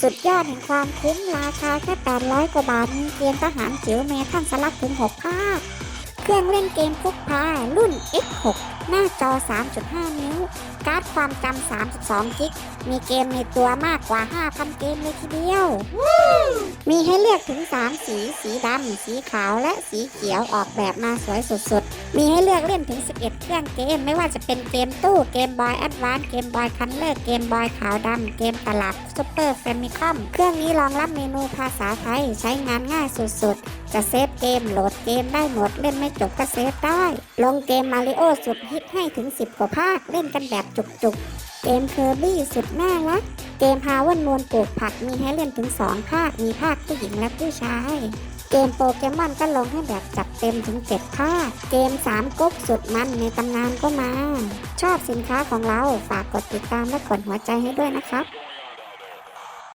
สุดยอดแห่งความคุ้มราคาแค่ 800 กว่าบาทมีเกมทหารจิ๋วเมทันสลักถึง 6 ภาค เครื่องเล่นเกมพกพารุ่น X6 หน้าจอ 3.5 นิ้ว การ์ดความจำ 32 กิก มีเกมในตัวมากกว่า 5,000 เกมเลยทีเดียว มีให้เลือกถึง 3 สี สีดำ สีขาวและสีเขียวออกแบบมาสวยสุดๆ มีให้เลือกเล่นถึง 11 เครื่องเกม ไม่ว่าจะเป็นเกมตู้ เกมบอยแอดวานซ์เกมบอยคันเลอร์ เกมบอยขาวดำ เกมตลับซุปเปอร์แฟมิคอม เครื่องนี้รองรับเมนูภาษาไทย ใช้งานง่ายสุดๆ จะเซฟเกมโหลดเกมได้หมด เล่นไม่จบก็เซฟได้ ลงเกมมาริโอสุดฮิตให้ถึง 10 กว่าภาค เล่นกันแบบจุกๆ เกมเคอร์บี้สุดน่ารัก เกมฮาวเวิร์นมวลปลูกผักมีให้เล่นถึง 2 ภาค มีภาคผู้หญิงและผู้ชาย เกมโปเกมอนก็ลงให้แบบจัดเต็มถึง 7 ภาค เกม 3ก๊กสุดมันในตำนานก็มา ชอบสินค้าของเราฝากกดติดตามและกดหัวใจให้ด้วยนะครับ